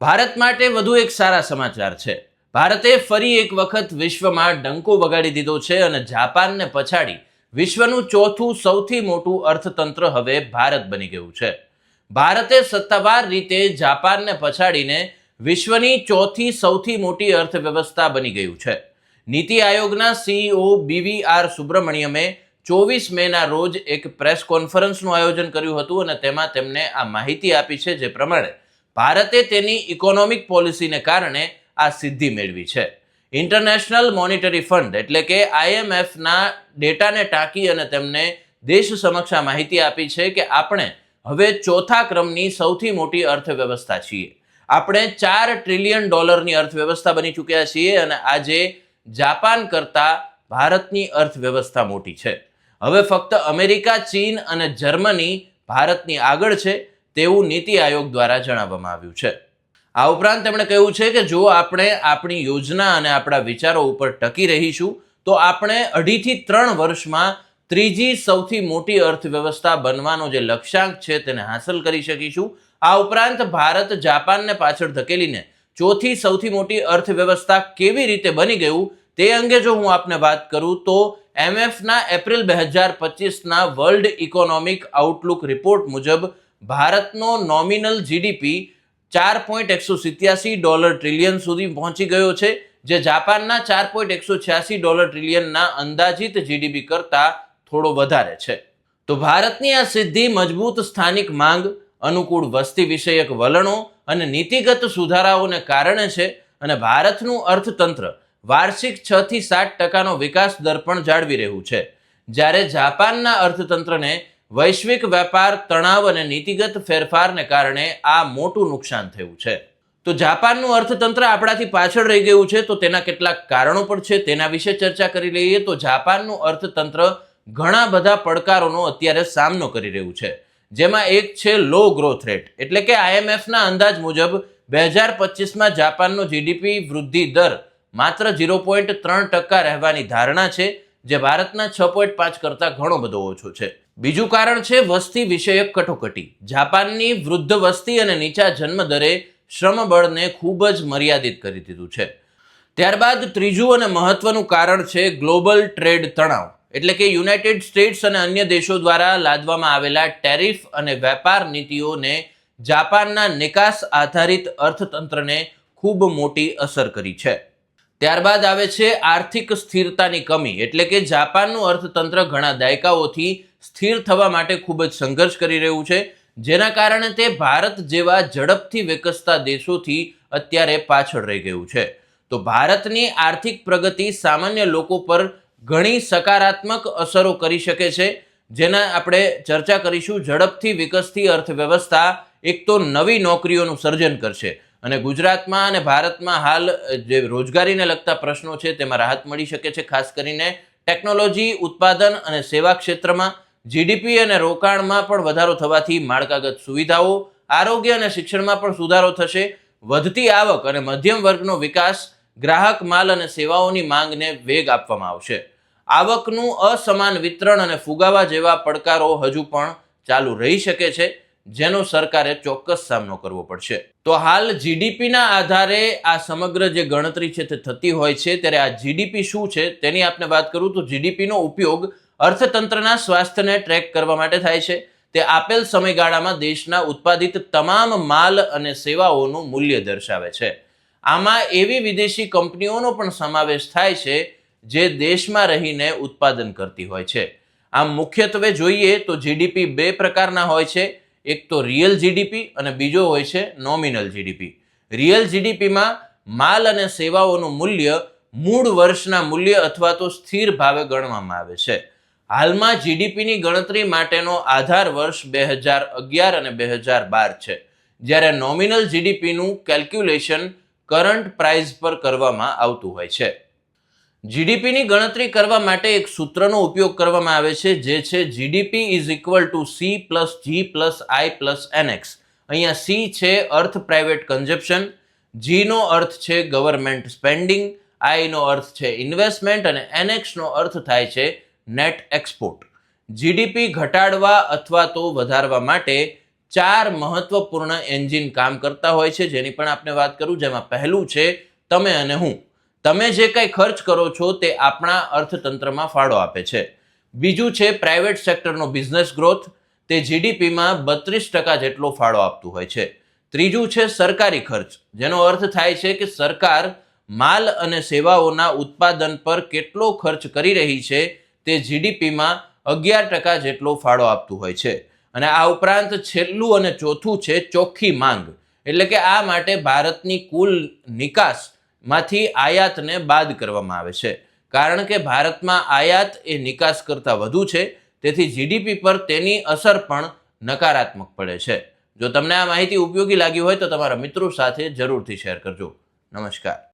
ભારત માટે વધુ એક સારા સમાચાર છે. ભારતે ફરી એક વખત વિશ્વમાં ડંકો વગાડી દીધો છે અને જાપાનને પછાડી વિશ્વનું ચોથું સૌથી મોટું અર્થતંત્ર હવે ભારત બની ગયું છે. ભારતે સત્તાવાર રીતે જાપાનને પછાડીને વિશ્વની ચોથી સૌથી મોટી અર્થવ્યવસ્થા બની ગયું છે. નીતિ આયોગના સીઈઓ બીવી આર સુબ્રમણ્યમે ચોવીસ મેના રોજ એક પ્રેસ કોન્ફરન્સનું આયોજન કર્યું હતું અને તેમાં તેમને આ માહિતી આપી છે જે પ્રમાણે ભારતે તેની ઇકોનોમિક પોલિસીને કારણે આ સિદ્ધિ મેળવી છે. ઇન્ટરનેશનલ મોનિટરી ફંડ એટલે કે આઈએમએફના ડેટાને ટાંકી અને તેમને દેશ સમક્ષ માહિતી આપી છે કે આપણે હવે ચોથા ક્રમની સૌથી મોટી અર્થવ્યવસ્થા છીએ. આપણે ચાર ટ્રિલિયન ડોલરની અર્થવ્યવસ્થા બની ચૂક્યા છીએ અને આજે જાપાન કરતાં ભારતની અર્થવ્યવસ્થા મોટી છે. હવે ફક્ત અમેરિકા, ચીન અને જર્મની ભારતની આગળ છે. તેવું નીતિ આયોગ દ્વારા જણાવવામાં આવ્યું છે. આ ઉપરાંત તેમણે કહ્યું છે કે જો આપણે આપણી યોજના અને આપણા વિચારો ઉપર ટકી રહીશું, તો આપણે અઢીથી ત્રણ વર્ષમાં ત્રીજી સૌથી મોટી અર્થવ્યવસ્થા બનવાનો જે લક્ષ્યાંક છે તેને હાંસલ કરી શકીશું. આ ઉપરાંત ભારત જાપાનને પાછળ ધકેલીને ચોથી સૌથી મોટી અર્થવ્યવસ્થા કેવી રીતે બની ગયું, તે અંગે જો હું આપને વાત કરું, તો એમએફના એપ્રિલ બે હજાર પચીસના વર્લ્ડ ઇકોનોમિક આઉટલુક રિપોર્ટ મુજબ ભારતનો નોમિનલ જીડીપી ચાર પોઈન્ટ એકસો સિત્યાસી ડોલર ટ્રિલિયન સુધી પહોંચી ગયો છે, જે જાપાનના ચાર પોઈન્ટ એકસો છ્યાસી ડોલર ટ્રિલિયનના અંદાજિત જીડીપી કરતાં થોડો વધારે છે. તો ભારતની આ સિદ્ધિ મજબૂત સ્થાનિક માંગ, અનુકૂળ વસ્તી વિષયક વલણો અને નીતિગત સુધારાઓને કારણે છે અને ભારતનું અર્થતંત્ર વાર્ષિક છ થી સાત ટકાનો વિકાસ દર પણ જાળવી રહ્યું છે. જ્યારે જાપાનના અર્થતંત્રને વૈશ્વિક વેપાર, તણાવ અને નીતિગત ફેરફારને કારણે આ મોટું નુકસાન થયું છે. તો જાપાનનું અર્થતંત્ર આપણાથી પાછળ રહી ગયું છે, તો તેના કેટલાક કારણો પણ છે, તેના વિશે ચર્ચા કરી લઈએ તો જાપાનનું અર્થતંત્ર ઘણા બધા પડકારોનો અત્યારે સામનો કરી રહ્યું છે. જેમાં એક છે લો ગ્રોથ રેટ એટલે કે આઈએમએફના અંદાજ મુજબ બે હજાર પચીસમાં જાપાનનો જીડીપી વૃદ્ધિ દર માત્ર ઝીરો પોઈન્ટ ત્રણ ટકા રહેવાની ધારણા છે, જે ભારતના છ પોઈન્ટ પાંચ કરતાં ઘણો બધો ઓછો છે. બીજું કારણ છે વસ્તી વિષયક કટોકટી. જાપાનની વૃદ્ધ વસ્તી અને નીચા જન્મ દરે શ્રમબળને ખૂબ જ મર્યાદિત કરી દીધું છે. ત્યારબાદ ત્રીજું અને મહત્વનું કારણ છે ગ્લોબલ ટ્રેડ તણાવ. એટલે કે યુનાઇટેડ સ્ટેટ્સ અને અન્ય દેશો દ્વારા લાદવામાં આવેલા ટેરિફ અને વેપાર નીતિઓને જાપાનના નિકાસ આધારિત અર્થતંત્રને ખૂબ મોટી અસર કરી છે. ત્યારબાદ આવે છે આર્થિક સ્થિરતાની કમી. એટલે કે જાપાનનું અર્થતંત્ર ઘણા દાયકાઓથી સ્થિર થવા માટે ખૂબ જ સંઘર્ષ કરી રહ્યું છે, જેના કારણે તે ભારત જેવા ઝડપથી વિકસતા દેશોથી અત્યારે પાછળ રહી ગયું છે. તો ભારતની આર્થિક પ્રગતિ સામાન્ય લોકો પર ઘણી સકારાત્મક અસરો કરી શકે છે, જેના આપણે ચર્ચા કરીશું. ઝડપથી વિકસતી અર્થવ્યવસ્થા એક તો નવી નોકરીઓનું સર્જન કરશે અને ગુજરાતમાં અને ભારતમાં હાલ જે રોજગારીને લગતા પ્રશ્નો છે, તેમાં રાહત મળી શકે છે, ખાસ કરીને ટેકનોલોજી, ઉત્પાદન અને સેવા ક્ષેત્રમાં જીડીપી અને રોકાણમાં પણ વધારો થવાથી માળખાગત સુવિધાઓ, આરોગ્ય અને શિક્ષણમાં પણ સુધારો થશે. વધતી આવક અને મધ્યમ વર્ગનો વિકાસ ગ્રાહક માલ અને સેવાઓની માંગને વેગ આપવામાં આવશે. આવકનું અસમાન વિતરણ અને ફુગાવા જેવા પડકારો હજુ પણ ચાલુ રહી શકે છે, જેનો સરકારે ચોક્કસ સામનો કરવો પડશે. તો હાલ જીડીપીના આધારે આ સમગ્ર જે ગણતરી છે તે થતી હોય છે, ત્યારે આ જીડીપી શું છે તેની આપણે વાત કરું તો જીડીપીનો ઉપયોગ અર્થતંત્રના સ્વાસ્થ્યને ટ્રેક કરવા માટે થાય છે. તે આપેલ સમયગાળામાં દેશના ઉત્પાદિત તમામ માલ અને સેવાઓનું મૂલ્ય દર્શાવે છે. આમાં એવી વિદેશી કંપનીઓનો પણ સમાવેશ થાય છે, જે દેશમાં રહીને ઉત્પાદન કરતી હોય છે. આમ મુખ્યત્વે જોઈએ તો જીડીપી બે પ્રકારના હોય છે. એક તો રિયલ જીડીપી અને બીજો હોય છે નોમિનલ જીડીપી રિયલ જીડીપીમાં માલ અને સેવાઓનું મૂલ્ય મૂળ વર્ષના મૂલ્ય અથવા તો સ્થિર ભાવે ગણવામાં આવે છે. હાલમાં જીડીપીની ગણતરી માટેનો આધાર વર્ષ બે હજાર અગિયાર અને બે હજાર બાર છે. જ્યારે નોમિનલ જીડીપીનું કેલ્ક્યુલેશન કરંટ પ્રાઇસ પર કરવામાં આવતું હોય છે. જીડીપીની ગણતરી કરવા માટે એક સૂત્રનો ઉપયોગ કરવામાં આવે છે, જે છે GDP is equal to C plus G plus I plus NX અહીંયા સી છે અર્થ પ્રાઇવેટ કન્ઝપ્શન જીનો અર્થ છે ગવર્મેન્ટ સ્પેન્ડિંગ આઈનો અર્થ છે ઇન્વેસ્ટમેન્ટ અને એનએક્સનો અર્થ થાય છે નેટ એક્સપોર્ટ. જીડીપી ઘટાડવા અથવા તો વધારવા માટે ચાર મહત્વપૂર્ણ એન્જિન કામ કરતા હોય છે. જેની પણ આપણે વાત કરું, જેમાં પહેલું છે તમે અને હું. તમે જે કંઈ ખર્ચ કરો છો તે આપણા અર્થતંત્રમાં ફાળો આપે છે. બીજું છે પ્રાઇવેટ સેક્ટરનો બિઝનેસ ગ્રોથ. તે જીડીપીમાં બત્રીસ ટકા જેટલો ફાળો આપતું હોય છે. ત્રીજું છે સરકારી ખર્ચ. જેનો અર્થ થાય છે કે સરકાર માલ અને સેવાઓના ઉત્પાદન પર કેટલો ખર્ચ કરી રહી છે તે જીડીપીમાં અગિયાર ટકા જેટલો ફાળો આપતું હોય છે. અને આ ઉપરાંત છેલ્લું અને ચોથું છે ચોખ્ખી માંગ. એટલે કે આ માટે ભારતની કુલ નિકાસમાંથી આયાતને બાદ કરવામાં આવે છે. કારણ કે ભારતમાં આયાત એ નિકાસ કરતાં વધુ છે, તેથી જીડીપી પર તેની અસર પણ નકારાત્મક પડે છે. જો તમને આ માહિતી ઉપયોગી લાગી હોય તો તમારા મિત્રો સાથે જરૂરથી શેર કરજો. નમસ્કાર.